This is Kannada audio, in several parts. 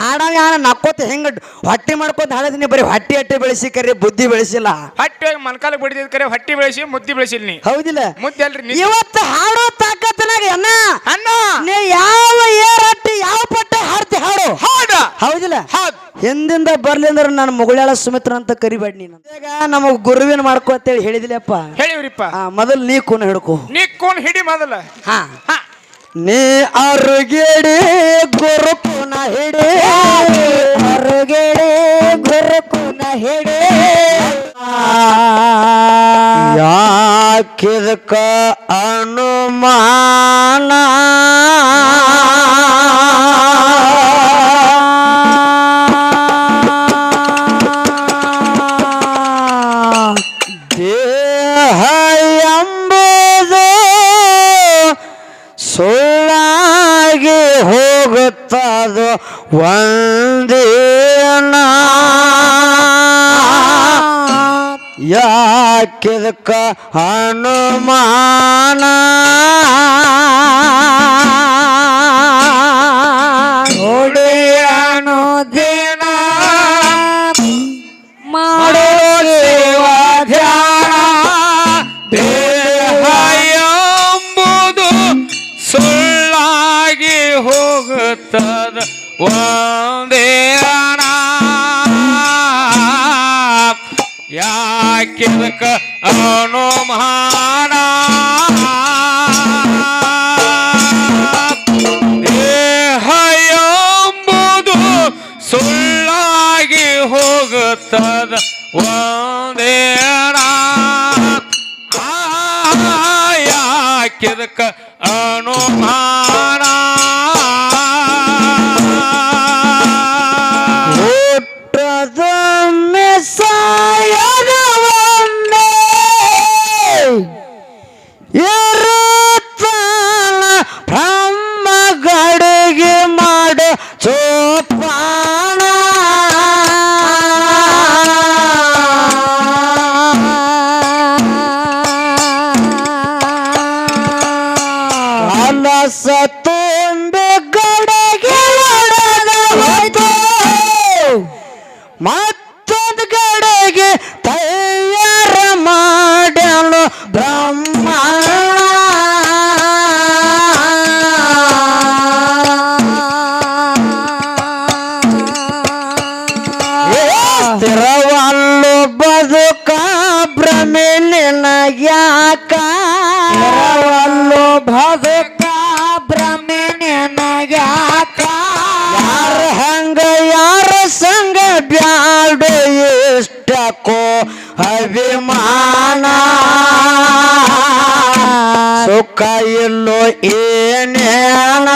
ಹಾಡಂಗ ಹಾಡ ನಕ್ಕೋತ ಹೆಂಗ ಹೊಟ್ಟೆ ಮಾಡ್ಕೋತ ಹಾಡದಿನಿ ಬರೀ ಹೊಟ್ಟೆ ಹಟ್ಟಿ ಬೆಳೆಸಿ ಕರೆ ಬುದ್ಧಿ ಬೆಳೆಸಿಲ್ಲ. ಹಟ್ಟಿ ಮನ್ಕಾಲ ಬಿಡಿದ ಕರೆ ಹೊಟ್ಟಿ ಬೆಳೆಸಿ ಮುದ್ದಿ ಬೆಳೆಸಿಲ್ ನೀ. ಹೌದಿಲ್ಲ. ಮುದ್ದೆ ಅಲ್ರಿ ಇವತ್ತು ಹಾಡೋ ತಾಕತ್ತನಾಗ ಅಣ್ಣ ಅಣ್ಣ! ನೀ ಯಾವ ಏರ್ ಹಟ್ಟಿ ಯಾವ ಪಟ್ಟ ಹಾಡ್ತಿ ಹಾಡು? ಹಾಡ ಹೌದಿಲ್ಲ. ಹೌದು. ಹಿಂದಿಂದ ಬರ್ಲಿ ಅಂದ್ರೆ ನಾನು ಮುಗುಳ್ಯಾಳ ಸುಮಿತ್ರ ಅಂತ ಕರಿಬೇಡ ನೀನು. ಈಗ ನಮಗ್ ಗುರುವಿನ ಮಾಡ್ಕೋ ಅಂತೇಳಿ ಹೇಳಿದಿಲ್ಲಪ್ಪ. ಹೇಳಿವ್ರಿಪ್ಪ. ಮೊದಲು ನೀ ಕೂನ ಹಿಡ್ಕೋ. ನೀ ಕೂನ್ ಹಿಡಿ ಮೊದಲ. ಹಾ. ಹಾ. ನೀ ಅರುಗೇಡಿ ಗುರುಕುನ ಹಿಡಿ. ಅರುಗೇಡಿ ಗುರುಕುನ ಹಿಡಿ. ಯಾಕಿದಕ ಅನುಮಾನ? ಹನುಮಾನ. ನೋಡಿ ದಿನ. ಮಾಡೋ ದೇವ ಧ್ಯಾನ. ದೇಹ ಎಂಬುದು ಸುಳ್ಳಾಗಿ ಹೋಗುತ್ತದ. ಒಂದೇ ಅಣ ಯಾಕಿದಕ ಮಹಾನ ದೇಹ ಎಂಬುದು ಸುಳ್ಳಾಗಿ ಹೋಗುತ್ತದ. ಒಂದೇ ಅಣ ಇಷ್ಟಕ್ಕೋ ಅಭಿಮಾನ. ಸುಖ ಇಲ್ಲೋ ಏನೇನ?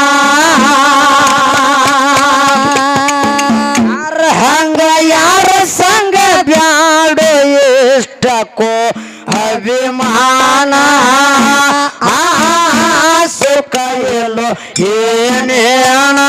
ಹಂಗ ಯಾರ ಸಂಗ ಬ್ಯಾಡ ಇಷ್ಟಕ್ಕೋ ಅಭಿಮಾನ. ಸುಖ ಎಲ್ಲೋ ಏನೇನ?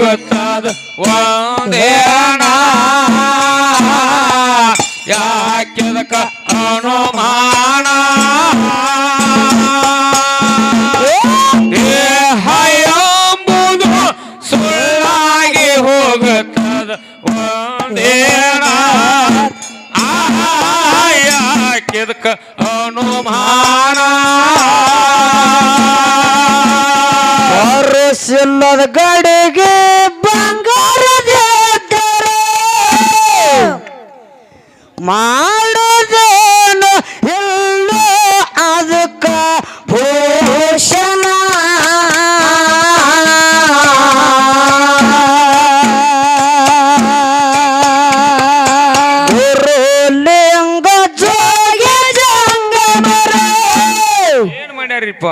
ಹೋಗುತ್ತದ ಒಂದೇ ಅಣ ಯಾಕೆದಕ ಅನುಮಾನ? ದೇಹ ಎಂಬುದು ಸುಳ್ಳಾಗಿ ಹೋಗುತ್ತದ ಒಂದೇನ ಯಾಕೆದಕ ಅನುಮಾನ? ಸಿಲ್ಲದ ಗಡಿಗೆ ಬಂಗಾರದ ಮಾಡೋದೇನು ಎಲ್ಲೋ ಅದಕ್ಕ ಭೂಷಣ ಗುರುಲಿಂಗ ಜೋಗ ಜಂಗಮರ ಏನ್ ಮಾಡ್ಯಾರಿಪ್ಪ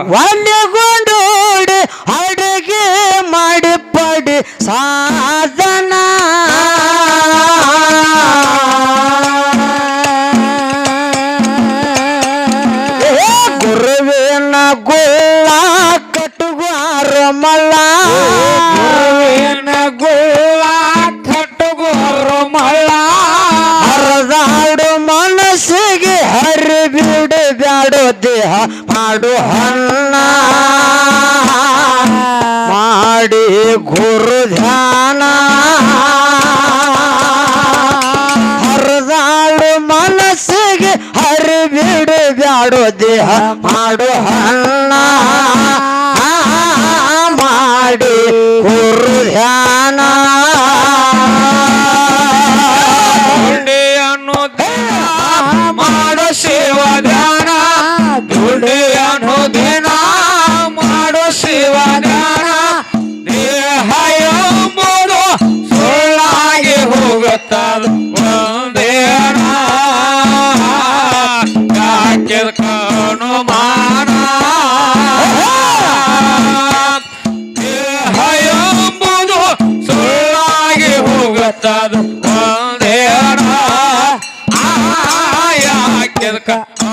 ಗುರು ಧ್ಯಾನ ಹರದಾಡು ಮನಸ್ಸಿಗೆ ಹರಿ ಬಿಡು ಬ್ಯಾಡೋ ದೇಹ ಮಾಡು ಹಣ್ಣ. ಮಾಡಿ ಗುರು ಧ್ಯಾನ ಹೋಗುತ್ತದ ಒಂದೇನ ಯಾಕೆ ಕಾಣು ಮಾನ ದೇಹ ಎಂಬುದು ಸುಳ್ಳಾಗಿ ಹೋಗುತ್ತದ ಒಂದೇನ ಯಾಕೆ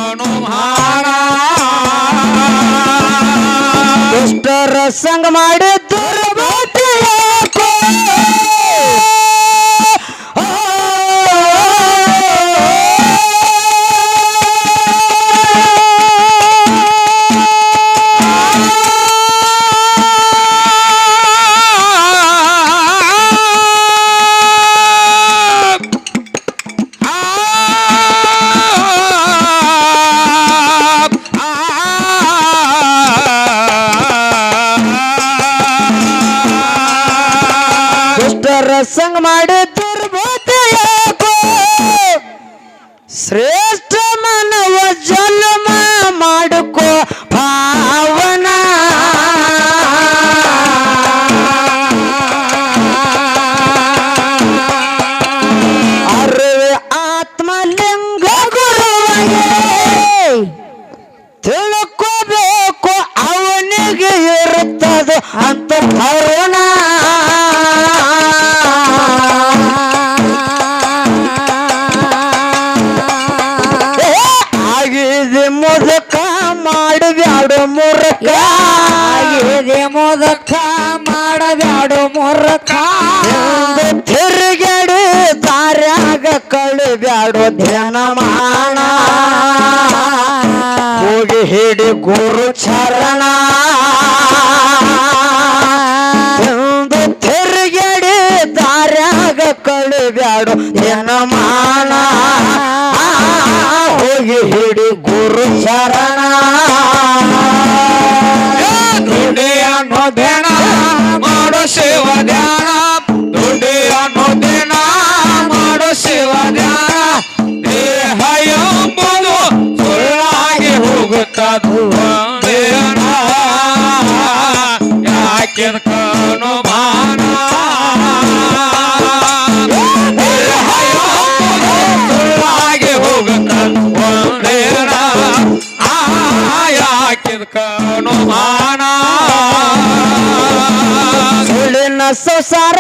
ಅನುಮಾನ ದುಷ್ಟರ ಸಂಗ ಮಾಡಿ ದುಷ್ಟರ ಸಂಗ ಮಾಡಿ ಯಾಕೋ? ಶ್ರೇಷ್ಠ ಮನವ ಜನ್ಮ ಮಾಡುಕೋ ಭಾವನ ಅರಿವೆ ಆತ್ಮಲಿಂಗ ಗುರುವೇ ತಿಳ್ಕೋಬೇಕು ಅವನಿಗೆ ಇರುತ್ತದೆ ಅಂತ ಕಳಿಬ್ಯಾಡು ಧ್ಯಾನ ಮಾಡ ಹೋಗಿ ಹಿಡಿ ಗುರು ಚರಣ. ಒಂದು ತಿರುಗಡಿ ದಾರ್ಯಾಗ ಕಳಿಬ್ಯಾಡು ಧ್ಯಾನ ಮಾನ. so sad.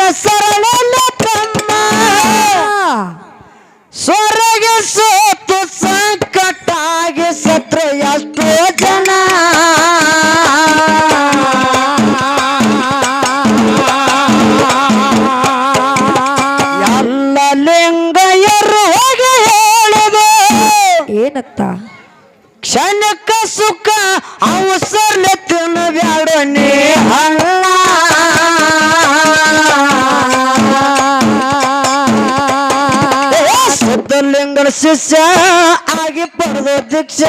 ಸಿದ್ಧಲಿಂಗನ ಶಿಷ್ಯ ಆಗಿ ಪಡೆದ ದೀಕ್ಷ.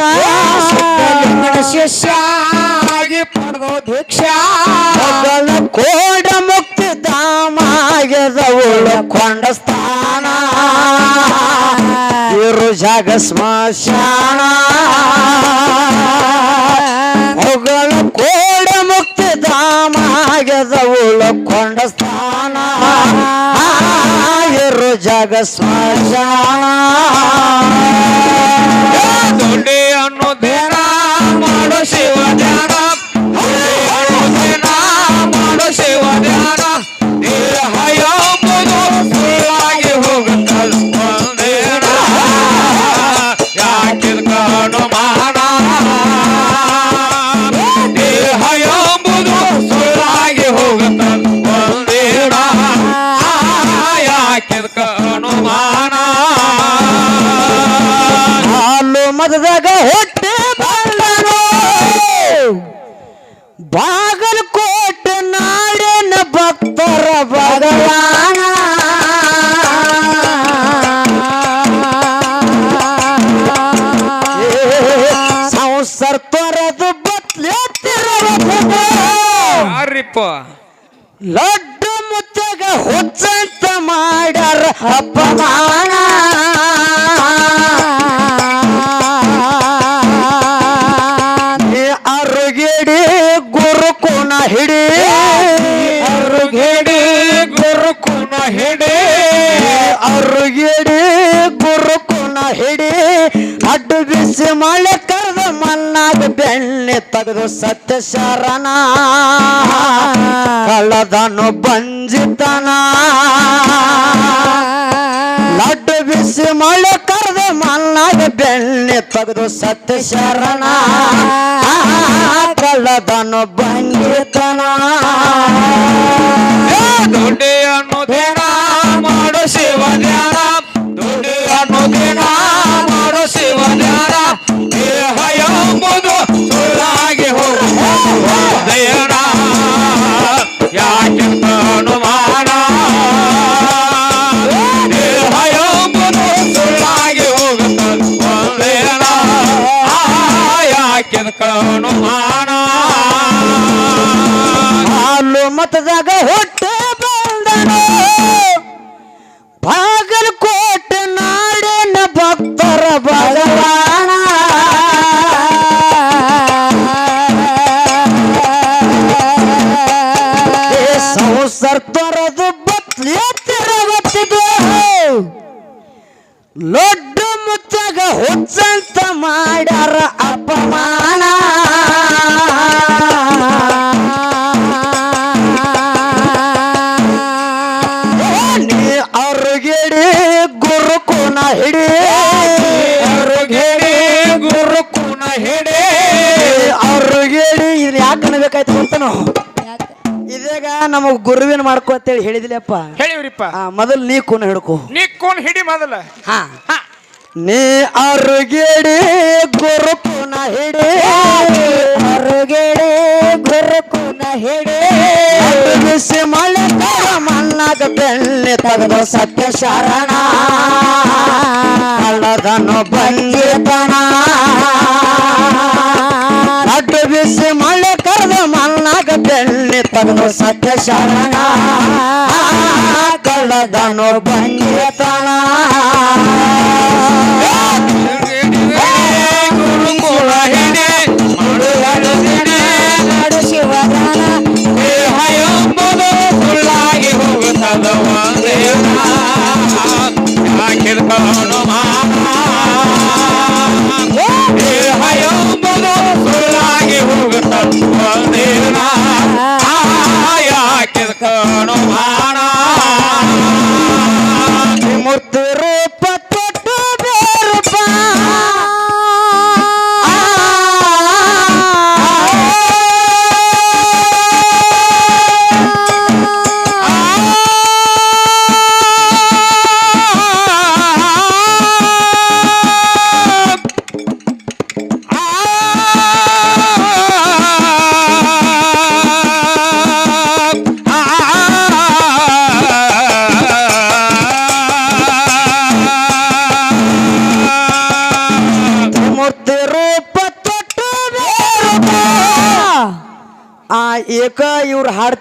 ಸಿದ್ಧಲಿಂಗನ ಶಿಷ್ಯ ಆಗಿ ಪಡೆದು ದೀಕ್ಷ. ಕೋಡ ಮುಕ್ತಿ ಧಾಮಾಗ್ಯದ ಕೊಂಡ ಸ್ಥಾನ. ಇರು ಜಾಗ ಸ್ಮಶಾನ. ಮಗಳ ಕೋಡ ಮುಕ್ತಿ ಧಾಮಾಗ್ಯದ ಕೊಂಡ ಸ್ಥಾನ. ಇರು ಜಾಗ ಸ್ಮಶಾನ ದುಡ್ಡಿ ದೇನ ಮಾಡೋ ಶಿವ ಧ್ಯಾನ. ಮಾಡೋ ಶಿವ ಧ್ಯಾನ. ಶರಣ. ಕಳ್ಳದನು ಬಂಜಿತನ. ಲಡ್ಡು ಬಿಸಿ ಮಳೆ ಕರೆದು ಮಣ್ಣಾಗ ಬೆಣ್ಣೆ ತೆಗೆದು ಸತ್ಯ ಶರಣ. ಕಳ್ಳದನು ಬಂಜಿತನ. ದುಡ್ಡಿ ದಿನ ಮಾಡು ಶಿವ ಧ್ಯಾನ ದುಡ್ಡಿ ಅನ್ನೋದೇನ ಮುತ್ತಾಗ ಹುಚ್ಚಂತ ಮಾಡ್ಯಾರ ಅಪಮಾನ. ನೀ ಅರುಗಿಡಿ ಗುರುಕುನ ಹಿಡಿ. ಅರುಗೇಡಿ ಗುರುಕುನ ಹಿಡಿ. ಅರುಗಿಡಿ ಇದು ಯಾಕೆ ಅನ್ಬೇಕಾಯ್ತು ನಾವು ಇದೀಗ ನಮಗ್ ಗುರುವಿನ ಮಾಡ್ಕೋ ಅಂತೇಳಿ ಹೇಳಿದಿಲ್ಲಪ್ಪ. ಹೇಳಿವ್ರಿಪ್ಪ. ಮೊದಲು ನೀ ಕೂನ ಹಿಡ್ಕೋ. ನೀ ಕೋನ್ ಹಿಡಿ ಮೊದಲ. ಹಾ. ಹಾ. ನೀ ಅರುಗಿಡಿ ಗುರುಕುನ ಹಿಡಿ. ಅರುಗಿಡಿ ಗುರುಕುನ ಹಿಡಿ. ಬಿಸಿ ಮಳೆ ಮಣ್ಣಾಗ ಬೆಣ್ಣೆ ತಗದು ಸತ್ಯ ಶರಣ. ಕಳ್ಳದನು ಬಂದಿತನ ಅಡ್ಡು ಬಿಸಿ ಮಳೆ ಕರೆದು ಮಣ್ಣಾಗ ಬೆಣ್ಣೆ ತಗದು ಸತ್ಯ ಶರಣ. ಕಳ್ಳದನು ಬಂದಿತನ ಗುರುಕುಲ ಹಿಡಿ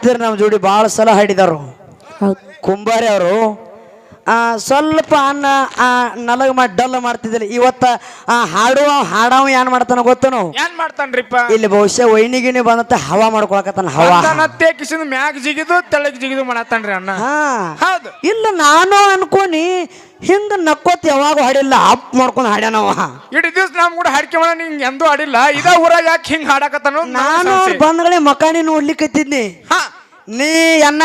ಇವ್ರು ನಮ್ಮ ಜೋಡಿ ಭಾಳ ಸಲ ಹಾಡಿದರು. ಕುಂಬಾರಿ ಅವರು ಸ್ವಲ್ಪ ಅನ್ನ ಆ ನಲಗ ಮಾಡಿ ಡಲ್ ಮಾಡ್ತಿದ್ದಿಲ್ಲ. ಇವತ್ತ ಆ ಹಾಡುವ ಹಾಡವ ಏನ್ ಮಾಡ್ತಾನ ಗೊತ್ತನು? ಏನ್ ಮಾಡ್ತಾನ್ರಿಪ್ಪ? ಇಲ್ಲಿ ಬಹುಶಃ ವೈನಿಗಿನಿ ಬಂದತ್ತ ಹವಾ ಮಾಡ್ಕೊಳಕತ್ತಾನ ಹವಾ. ಕಿಶನ್ ಮ್ಯಾಗ ಜಿಗಿದು ತೆಳಗ್ ಜಿಗಿದು ಮಾಡತ್ತಾನ್ರಿ ಅಣ್ಣ. ಹಾ. ಹೌದು. ಇಲ್ಲ ನಾನು ಅನ್ಕೋನಿ ಹಿಂಗ ನಕ್ಕೋತ್ ಯಾವಾಗ ಹಾಡಿಲ್ಲ ಅಪ್ ಮಾಡ್ಕೊಂಡು ಹಾಡ್ಯಾನವ ಇಡೀ ದಿವ್ಸ ನಮ್ ಕೂಡ ಹಾಡ್ಕೆ ಮಾಡ ನಿಂಗ್ ಎಂದೂ ಆಡಿಲ್ಲ ಇದ ಊರಾಗ ಯಾಕೆ ಹಿಂಗ್ ಹಾಡಕತ್ತಾನು ನಾನು. ಬಂದ್ಗಳೇ ಮಕಾನಿ ನೋಡ್ಲಿಕ್ಕೆ ಹಾ. ನೀ ಅಣ್ಣ.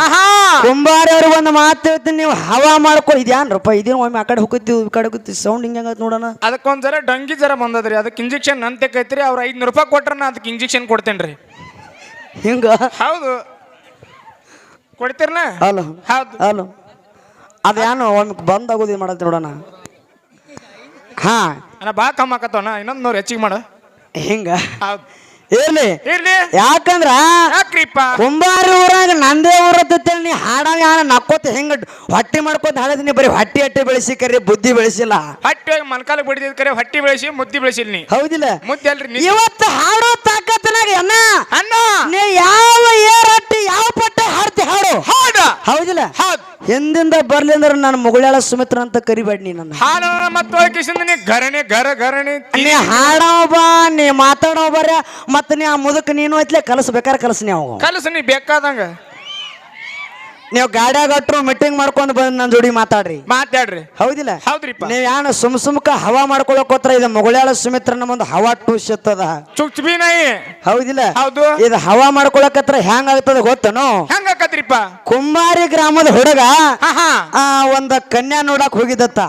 ಆಹಾ. ಕುಂಬಾರಿ ಅವ್ರು ಒಂದು ಮಾತು ಹೇಳ್ತೀನಿ ನೀವು ಹವಾ ಮಾಡ್ಕೊ ಇದ್ಯಾನ್ರಪ್ಪ ಇದೇನು ಒಮ್ಮೆ ಆ ಕಡೆ ಹೋಗತ್ತೀವಿ ಈ ಕಡೆ ಹೋಗತ್ತೀವಿ ಸೌಂಡ್ ಹಿಂಗೆ ಆಗತ್ತೆ ನೋಡೋಣ. ಅದಕ್ಕೊಂದ್ ಜರ ಡಂಗಿ ಜರ ಬಂದದ್ರಿ. ಅದಕ್ಕೆ ಇಂಜೆಕ್ಷನ್ ನಂತೆ ಕೈತ್ರಿ ಅವ್ರ ಐದ್ನೂರು ರೂಪಾಯಿ ಕೊಟ್ರ ನಾ ಅದಕ್ಕೆ ಇಂಜೆಕ್ಷನ್ ಕೊಡ್ತೇನ್ರಿ. ಹಿಂಗ? ಹೌದು. ಕೊಡ್ತೀರನ? ಹಲೋ. ಹೌದು. ಹಲೋ. ಅದೇನು ಒಮ್ಮೆ ಬಂದ್ ಆಗೋದು ಮಾಡತ್ತೆ ನೋಡೋಣ. ಹಾ. ಅಣ್ಣ ಬಾ ಕಮ್ಮ ಇನ್ನೊಂದು ಇನ್ನೊಂದ್ ನೂರು ಹೆಚ್ಚಿಗೆ ಮಾಡು. ಹಿಂಗ? ಹೌದು. ಇರ್ಲಿ. ಇರ್ಲಿ. ಯಾಕಂದ್ರ ಯಾಕ್ರಿಪ್ಪ? ಕುಂಬಾರ ಊರಾಗ ನಂದೇ ಊರ ನೀ ಹಾಡಾಗ ಹಾಡ ನಕ್ಕೋತ ಹೆಂಗ ಹೊಟ್ಟಿ ಮಾಡ್ಕೋತ ಹಾಡದಿನಿ ಬರೀ ಹೊಟ್ಟಿ ಹಟ್ಟಿ ಬೆಳೆಸಿ ಕರೆ ಬುದ್ಧಿ ಬೆಳೆಸಿಲ್ಲ. ಹೊಟ್ಟಿ ಮೊಣಕಾಲ ಬಿಡಿದ್ ಕರೆ ಹೊಟ್ಟಿ ಬೆಳೆಸಿ ಮುದ್ದಿ ಬೆಳೆಸಿಲ್ ನೀ. ಹೌದಿಲ್ಲ. ಮುದ್ದೆ ಅಲ್ರಿ ಇವತ್ತು ಹಾಡೋ ತಾಕತ್ತನಾಗ ಅನ್ನ ಅನ್ನ ನೀ ಯಾವ ಏರ್ ಹಟ್ಟಿ ಯಾವ ಪಟ್ಟೆ ಹಾಡ್ತಿ ಹಾಡು? ಹಾಡ. ಹೌದಿಲ್ಲ. ಹೌದು ಎಂದಿಂದ ಬರ್ಲಿ ಅಂದ್ರೆ ನನ್ನ ಮುಗುಳ್ಯಾಳ ಸುಮಿತ್ರ ಅಂತ ಕರಿಬೇಡ ನೀ ನನ್ನ. ಹಾಡ ಮತ್ತು ನೀ ಗರಣೆ ಗರ ಗರಣೆ ನೀ ಹಾಡೋ ಬಾ ನೀ ಮಾತಾಡೋ ಬರ್ಯಾ ಮತ್ತ ನೀ ಆ ಮುದಕ್ ನೀನು ಐತ್ಲೆ ಕಲಸ್ಬೇಕಾರೆ ಕಲಸ ನೀವು ಕಲಸ ನೀ ಬೇಕಾದಂಗ. ನೀವು ಗಾಡ್ಯಾಗ ಅಟ್ರು ಮೀಟಿಂಗ್ ಮಾಡ್ಕೊಂಡು ಬಂದ್ ನನ್ನ ಜೋಡಿ ಮಾತಾಡ್ರಿ. ಮಾತಾಡ್ರಿ. ಹೌದಿಲ್ಲ? ಹೌದ್ರಿ ನೀವು ಯಾನ ಸುಮ್ ಸುಮ್ಕ ಹವಾ ಮಾಡ್ಕೊಳಕೋತ್ರ ಇದು ಮುಗುಳ್ಯಾಳ ಸುಮಿತ್ರ ಮುಂದೆ ಹವಾ ಟೂಸ್ ಇರ್ತದ. ಚುಕ್ ನಾಯಿ. ಹೌದಿಲ್ಲ? ಹೌದು. ಇದು ಹವಾ ಮಾಡ್ಕೊಳಕತ್ರ ಹೆಂಗ್ ಆಗ್ತದ ಗೊತ್ತನು? ಹೆಂಗ ಆಕತ್ರಿಪ್ಪ? ಕುಂಬಾರಿ ಗ್ರಾಮದ ಹುಡುಗ ಒಂದ ಕನ್ಯಾ ನೋಡಕ್ ಹೋಗಿದ್ದತ್ತ.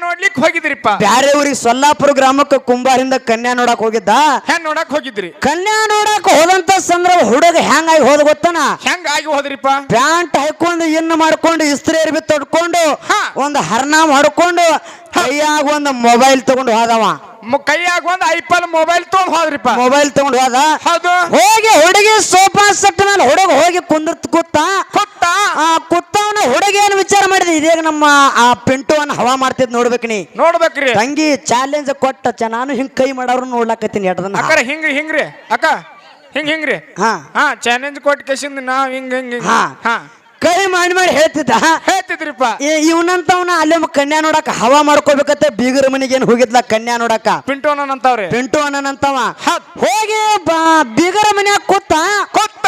ಕನ್ಯಾ ನೋಡ್ಲಿಕ್ ಹೋಗಿದ್ರಿಪ್ಪ. ಬ್ಯಾರೆ ಊರಿಗೆ ಸೊಲ್ಲಾಪುರ ಗ್ರಾಮಕ್ಕೆ ಕುಂಬಾರಿಂದ ಕನ್ಯಾ ನೋಡಕ್ ಹೋಗಿದ್ದ? ಹೆಂಗ್ ನೋಡಕ್ ಹೋಗಿದ್ರಿ. ಕನ್ಯಾ ನೋಡಕ್ ಹೋದಂತ ಸಂದರ್ಭ ಹುಡುಗ ಹೆಂಗಾಗಿ ಹೋದ ಗೊತ್ತನ? ಹೆಂಗ್ ಆಗಿ ಹೋದ್ರಿಪ್ಪ? ಪ್ಯಾಂಟ್ ಹಾಕೊಂಡು ಇನ್ನು ಮಾಡ್ಕೊಂಡು ಇಸ್ತ್ರಿ ಅರ್ಬಿ ತೊಡ್ಕೊಂಡು ಒಂದ್ ಹರ್ನಾಮ್ ಹೊಡ್ಕೊಂಡು ಕೈಯಾಗ ಒಂದು ಮೊಬೈಲ್ ತಗೊಂಡು ಹೋದವ. ಕೈಯಾಗ ಒಂದ್ ಐಪಲ್ ಮೊಬೈಲ್ ತಗೊಂಡ್ ಹೋದ್ರಿಪ್ಪ. ಮೊಬೈಲ್ ತಗೊಂಡ್ ಹೋದ? ಹೌದು. ಹೋಗಿ ಹುಡುಗಿ ಸೋಫಾ ಸೆಟ್ ಮೇಲೆ ಹುಡುಗ ಹೋಗಿ ಕುಂದಿರ್ತ ಕೂತ ಕುತ್ತ. ಆ ಕುತ್ತವನ ಹುಡುಗ ಏನ್ ವಿಚಾರ ಮಾಡಿದ ಇದೇಗ ನಮ್ಮ ಆ ಪಿಂಟುವನ್ನ ಹವಾ ಮಾಡ್ತಿದ್ ನೋಡ್ಬೇಕು ನೀ. ನೋಡ್ಬೇಕ್ರಿ. ತಂಗಿ ಚಾಲೆಂಜ್ ಕೊಟ್ಟ ನಾನು ಹಿಂಗ್ ಕೈ ಮಾಡೋರು ನೋಡ್ಲಾಕತ್ತೀನಿ ಎಡದನ್ನ ಅಕ್ಕ ಹಿಂಗ್ರಿ ಹಿಂಗ್ರಿ ಅಕ್ಕ ಹಿಂಗ್ ಹಿಂಗ್ರಿ ಹಾ. ಹಾ ಚಾಲೆಂಜ್ ಕೊಟ್ಟ ಕೇಸಿಂದ ನಾವ್ ಹಿಂಗ್ ಹಿಂಗ್ ಹಿಂಗ್. ಹಾ. ಹಾ. ಕೈ ಮಾಡಿ ಮಾಡಿ ಹೇಳ್ತಿದ್ದ? ಹೇಳ್ತಿದ್ರಿಪ್ಪ. ಇವನಂತವನ ಅಲ್ಲೇ ಕನ್ಯಾ ನೋಡಕ ಹವಾ ಮಾಡ್ಕೋಬೇಕತ್ತೆ ಬೀಗರ ಮನೆಗೆ ಏನ್ ಹೋಗಿದ್ಲ ಕನ್ಯಾ ನೋಡಕ? ಪಿಂಟು ಅಂತವ್ರಿ ಪಿಂಟು ಅನ್ನಂತವ. ಹೋಗಿ ಬಾ- ಬೀಗರ ಮನ್ಯಾಗ ಕೂತ.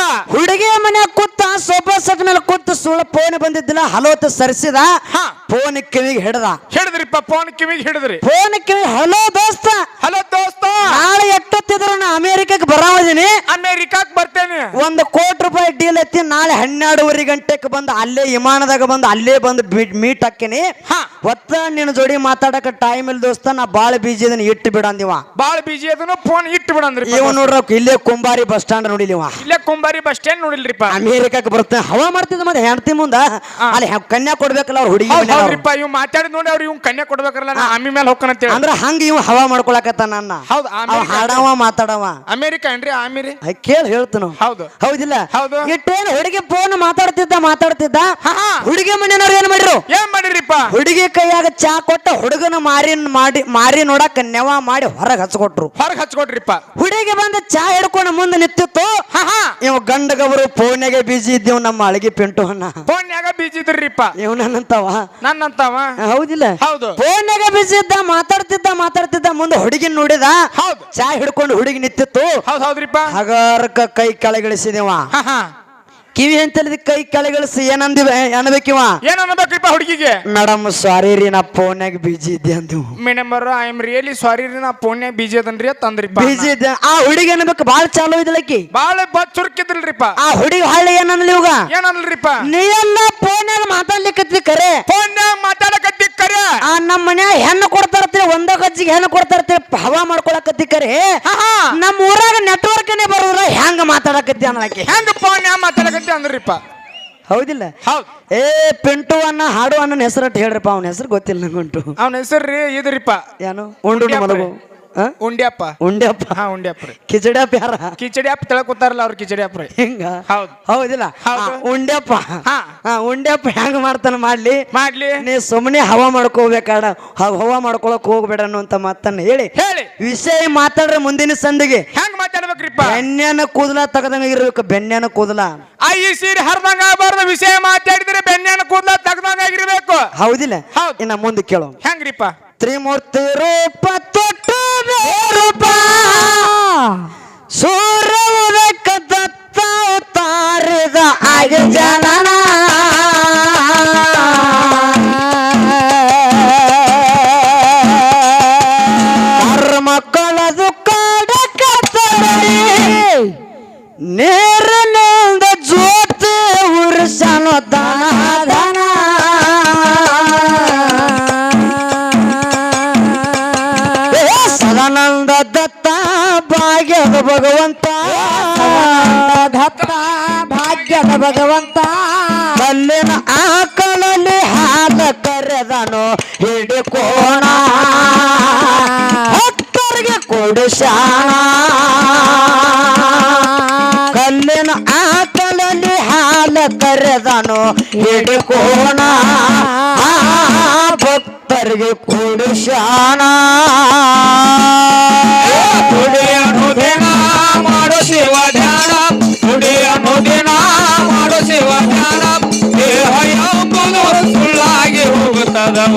ಕೊತ್ತ ಹುಡುಗಿ ಮನ್ಯಾಗ ಕೂತ ಸೋಫಾ ಸೆಟ್ ಮೇಲೆ ಕೂತು ಸುಳ್ಳ ಫೋನ್ ಬಂದಿದ್ದಿಲ್ಲ ಹಲೋತ್ ಸರಿಸಿದ ಹಾ. ಫೋನ್ ಕಿವಿಗೆ ಹಿಡದ. ಹಿಡಿದ್ರಿಪ್ಪ ಫೋನ್ ಕಿವಿಗೆ ಹಿಡಿದ್ರಿ. ಫೋನ್ ಕಿವಿ ಹಲೋ ದೋಸ್ತ. ಹಲೋ ದೋಸ್ತ. ನಾಳೆ ಎಷ್ಟೊತ್ತಿದ್ರು ನಾ ಅಮೆರಿಕಕ್ಕೆ ಬರೋದಿನಿ ಅಮೆರಿಕಕ್ಕೆ ಬರ್ತೇನೆ. ಒಂದು ಕೋಟಿ ರೂಪಾಯಿ ಡೀಲ್ ಎತ್ತಿ ನಾಳೆ ಹನ್ನೆರಡುವರೆ ಗಂಟೆಗೆ ಬಂದು ಅಲ್ಲೇ ವಿಮಾನದಾಗ ಬಂದು ಅಲ್ಲೇ ಬಂದು ಮೀಟ್ ಹಾಕಿನಿ ಹಾ. ಒತ್ತ ನಿನ್ನ ಜೋಡಿ ಮಾತಾಡಕ ಟೈಮ್ ಇಲ್ಲ ದೋಸ್ತ ನಾ ಬಾಳ ಬಿಜಿ ಅದನ್ನ ಇಟ್ಟು ಬಿಡಂದಿವ ಬಾಳ ಬಿಜಿ ಅದನ್ನು ಫೋನ್ ಇಟ್ಟು ಬಿಡಂದ್ರಿ ಇವ್ ನೋಡ್ರ ಇಲ್ಲೇ ಕುಂಬಾರಿ ಬಸ್ ಸ್ಟಾಂಡ್ ನೋಡಿಲಿವ ಇಲ್ಲೇ ಕುಂಬಾರಿ ಬಸ್ ಸ್ಟ್ಯಾಂಡ್ ನೋಡಿಲ್ರಿಪ್ಪ. ಅಮೇರಿಕಾಕ್ ಬರುತ್ತೆ. ಹವಾ ಮಾಡ್ತಿದ್ ಮತ್ತೆ ಹೆಂಡತಿ ಮುಂದ. ಅಲ್ಲಿ ಹೆ- ಕನ್ಯಾ ಕೊಡ್ಬೇಕಲ್ಲ ಅವ್ರ ಹುಡುಗಿ ಹೌದ್. ಹೌದ್ರಿಪ್ಪ ಇವ್ ಮಾತಾಡಿದ್ ನೋಡಿ ಅವ್ರು ಇವ್ ಕನ್ಯಾ ಕೊಡ್ಬೇಕಲ್ಲ ಅಮ್ಮಿ ಆಮಿ ಮೇಲೆ ಹೋಗ್ಕೊಂತ ಅಂತೇಳಿ. ಅಂದ್ರ ಹಂಗ ಇವ್ ಹವಾ ಮಾಡ್ಕೊಳಕತ್ತ ನನ್ನ. ಹೌದ್ ಅವ ಅಮೇರಿಕ ಹಾಡವ ಮಾತಾಡವ. ಅಮೇರಿಕಾ ಏನ್ರಿ ಆಮಿರಿ? ಕೇಳಿ ಹೇಳ್ತನು. ಹೌದು. ಹೌದಿಲ್ಲ? ಹೌದು. ಇಟ್ಟೇನು ಹುಡುಗಿ ಫೋನ್ ಮಾತಾಡ್ತಿದ್ದ ಮಾತಾಡ್ತಿದ್ದ? ಹಾ, ಹಾ. ಹುಡುಗಿ ಮನೆಯವ್ರು ಏನ್ ಮಾಡಿರು ಏನ್ ಮಾಡಿರಿಪ್ಪ ಹುಡುಗಿ ಕೈಯಾಗ ಚಾ ಕೊಟ್ಟ ಹುಡುಗನ ಮಾರಿ ಮಾಡಿ ಮಾರಿ ನೋಡಕ್ ನೆವ ಮಾಡಿ ಹೊರಗೆ ಹಚ್ಕೊಟ್ರು. ಹೊರಗ್ ಹಚ್ಕೊಟ್ರಿಪ್ಪ. ಹುಡುಗಿ ಬಂದ ಚಾ ಹಿಡ್ಕೊಂಡು ಮುಂದೆ ನಿಂತಿತ್ತು. ಹಾ ಹಾ. ಇವ ಗಂಡಗವರು ಫೋನ್ಯಾಗ ಬಿಜಿ ಇದ್ದೇವ್ ನಮ್ಮ ಅಳಗಿ ಪಿಂಟು ಅನ್ನ ಫೋನ್ಯಾಗ ಬಿಜಿ ಇದ್ರಿಪ್ಪ ಇವನಂತವ ನನ್ನಂತವ? ಹೌದಿಲ್ಲ. ಹೌದು. ಫೋನ್ಯಾಗ ಬಿಜಿ ಇದ್ದ ಮಾತಾಡ್ತಿದ್ದ ಮಾತಾಡ್ತಿದ್ದ ಮುಂದೆ ಹುಡುಗಿನ ನೋಡಿದ? ಹೌದು. ಚಾ ಹಿಡ್ಕೊಂಡು ಹುಡುಗಿ ನಿಂತಿತ್ತು. ಹೌದ್ ಹೌದ್ರಿಪ್ಪ. ಹಗಾರಕ ಕೈ ಕೆಳಗಿಳಿಸಿದೇವ. ಕಿವಿ ಹೆಂಚಲಿದ ಕೈ ಕೆಳಗಿಳಿಸಿ ಏನಂದಿವ? ಅನ್ಬೇಕಿವ ಏನ್ ಅನ್ಬೇಕ್ರಿಪ್ಪ ಹುಡುಗಿಗೆ? ಮೇಡಮ್ ಸಾರಿ ರೀ ನಾ ಫೋನ್ಯಾಗ ಬಿಜಿ ಇದ್ದೆ ಅಂದಿವು madam I am really sorry ರೀ ನಾ ಫೋನ್ಯಾಗ ಬಿಜಿ ಅದನ್ರಿ ತಂದ್ರಿಪ್ಪ ಬಿಜಿ ಇದ್ದೆ. ಆ ಹುಡುಗಿ ಅನ್ಬೇಕು ಬಾಳ ಚಾಲು ಇದ್ಲಕ್ಕಿ ಬಾಳ ಬಾ ಚುರುಕಿದ್ರಲ್ರಿಪ್ಪ ಆ ಹುಡುಗಿ ಹಳ್ಳಿ ಏನನ್ಲಿ ಇವಾಗ? ನೀ ಎಲ್ಲ ಫೋನ್ಯಾಗ ಮಾತಾಡ್ಲಿಕ್ಕತ್ತಿ ಕರೆ. ಫೋನ್ಯಾಗ ಮಾತಾಡಕತ್ತಿ ಕರೆ. ಆ ನಮ್ಮ ಮನ್ಯಾಗ ಹೆಣ್ಣು ಕೊಡ್ತಾರತ್ರಿ ಒಂದ ಗಜ್ಜಿಗೆ ಹೆಣ್ಣು ಕೊಡ್ತಾರತ್ರಿ ಹವಾ ಮಾಡ್ಕೊಳಕತ್ತಿ ಕರೆ. ನಮ್ಮ ಊರಾಗ ನೆಟ್ವರ್ಕ್ ಬರೋದ್ರ ಹೆಂಗ ಮಾತಾಡಕತ್ತಿ ಅನ್ನಕ್ಕೆ ಹೆಂಗ ಫೋನ್ಯಾಗ ಮಾತಾಡಕತ್ತಿ? ಅಂದ್ರಿಪ್ಪ. ಹೌದಿಲ್ಲ? ಹೌದ್. ಏ ಪಿಂಟು ಅನ್ನ ಹಾಡು ಅಣ್ಣನ ಹೆಸರಟ್ಟು ಹೇಳ್ರಪ್ಪ ಅವನ ಹೆಸರು ಗೊತ್ತಿಲ್ಲ ನಂಗುಂಟು ಅವನ ಹೆಸರು ರೀ ಇದ್ರಿಪ್ಪ. ಏನು ಉಂಡು ಮಲಗು. ಆ? ಉಂಡ್ಯಪ್ಪ. ಉಂಡ್ಯಪ್ಪ. ಹಾ ಉಂಡ್ಯಪ್ಪ ಕಿಚಡಿಯಪ್ಪ ಕಿಚಡ್ಯಪ್ಪ ಯಾರ? ಕಿಚಡಿಯಪ್ಪ ತಿಳ್ಕೊತಾರಲ್ಲ ಅವ್ರ ಕಿಚಡಿಯಪ್ಪ ರೀ ಹಿಂಗ? ಹೌದ್. ಹೌದಿಲ್ಲ? ಹೌದು. ಆ, ಉಂಡ್ಯಪ್ಪ. ಹಾ. ಆ, ಉಂಡ್ಯಪ್ಪ ಹೆಂಗ್ ಮಾಡ್ತಾನ ಮಾಡ್ಲಿ? ಮಾಡ್ಲಿ. ನೀ ಸುಮ್ಮನೆ ಹವಾ ಮಾಡ್ಕೋಬೇಕಾಡ ಹವಾ ಮಾಡ್ಕೊಳಕ್ ಹೋಗ್ಬೇಡ ಅನ್ನುವಂತ ಮಾತನ್ನ ಹೇಳಿ. ಹೇಳಿ. ವಿಷಯ ಮಾತಾಡ್ರೆ ಮುಂದಿನ ಸಂದಿಗೆ. ಹೆಂಗ್ ಮಾತಾಡ್ಬೇಕ್ರಿಪ್ಪ ಬೆನ್ನೆನ ಕೂದಲ ತಗದಂಗ ಇರ್ಬೇಕು ಬೆನ್ನೆನ ಕೂದಲ. ಆ ಈ ಸೀರೆ ಹರಿದಂಗ ಆಗಬಾರ್ದು ವಿಷಯ ಮಾತಾಡಿದ್ರೆ ಬೆನ್ನೆನ ಕೂದಲ ತಗದಂಗ ಆಗಿರ್ಬೇಕು. ಹೌದಿಲ್ಲ? ಹೌದ್. ಇನ್ನ ಮುಂದೆ ಕೇಳು. ಹೆಂಗ್ರಿಪ್ಪ? ತ್ರಿಮೂರ್ತಿ ರೂಪ ತೊಟ್ಟು ರೂಪ ಸೂರ್ಯ ಉದಕ ದತ್ತ ತಾರಿದ ಆಗ ಜನನ. ನೇರನಿಂದ ಜ್ಯೋತಿ ಉರ್ಸನು ದಾನ ಏ ಸದಾನಂದ ದತ್ತ ಭಾಗ್ಯದ ಭಗವಂತ. ದತ್ತ ಭಾಗ್ಯದ ಭಗವಂತ. ಕಲ್ಲಿನ ಆಕಳಲ್ಲಿ ಹಾಲ ಕರೆದನು ಹಿಡಿಕೋಣ. ಭಕ್ತರಿಗೆ ಕೊಡಿಸಾಣ ನಾನು ಹಿಡ್ಕೋಣ. ಭಕ್ತರಿಗೆ ಕೊಡಿಸ್ಯಾನ ನುಡಿಯನ್ನು ದಿನ ಮಾಡು ಶಿವ ಧ್ಯಾನ. ನುಡಿಯನ್ನು ದಿನ ಮಾಡು ಶಿವ ಧ್ಯಾನ. ದೇಹ ಯಾವುದು ಸುಳ್ಳಾಗಿ ಹೋಗುತ್ತದವ.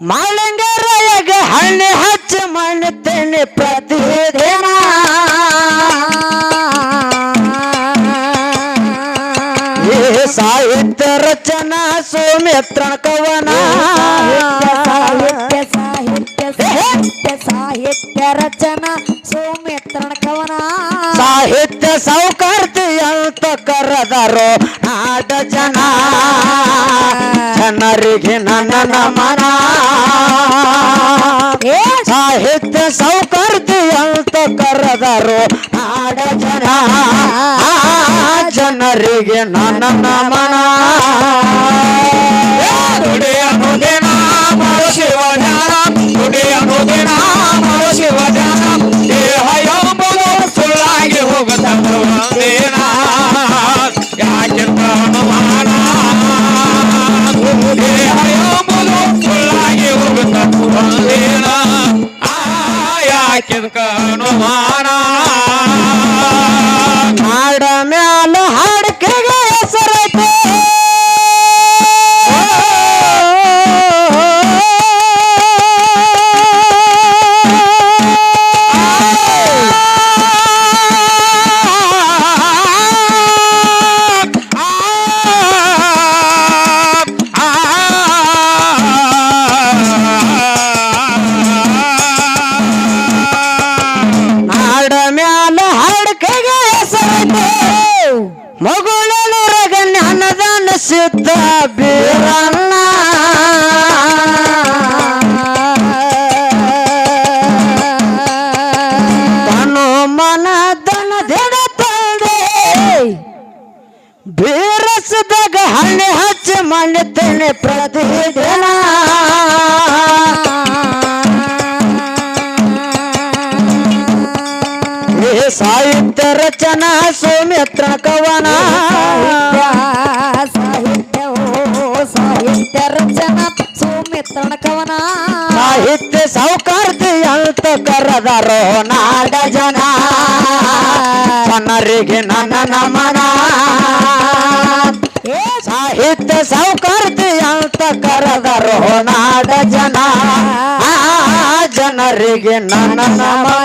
ಮಾಲಂಗರಾಯಗ ಹಣ್ಣು ಹಚ್ಚ ಮಾಡ್ತೇನೆ ಏ ಸಾಹಿತ್ಯ ರಚನಾ ಸೋಮೇತ್ರ ಕವನ ಸಾಹಿತ್ಯ ಸಾಹಿತ್ಯ ಸಾಹಿತ್ಯ ರಚನಾ ಸೋಮೇತ್ರ ಕವನ ಸಾಹಿತ್ಯ ಸೌಕರ್ತಿ ಅಂತ ಕರೆದರು ನಾಡ ಜನ. ಅವರಿಗೆ ನನ್ನ ನಮನ ಸಾಹಿತ್ಯ ಸೌಕರ್ತಿ ಅಂತ ಕರೆದರು ನಾಡ ಜನ ಜನರಿಗೆ ನನ್ನ ನಮನ ಸಾಹಿತ್ಯ ಸಾಹುಕಾರ್ತಿ ಅಂತ ಕರೆದರೋ ನಾಡ ಜನ. ಜನರಿಗೆ ನನ್ನ ನಮನ. ಸಾಹಿತ್ಯ ಸಾಹುಕಾರ್ತಿ ಅಂತ ಕರೆದರೋ ನಾಡ ಜನ. ಜನರಿಗೆ ನನ್ನ ನಮನ.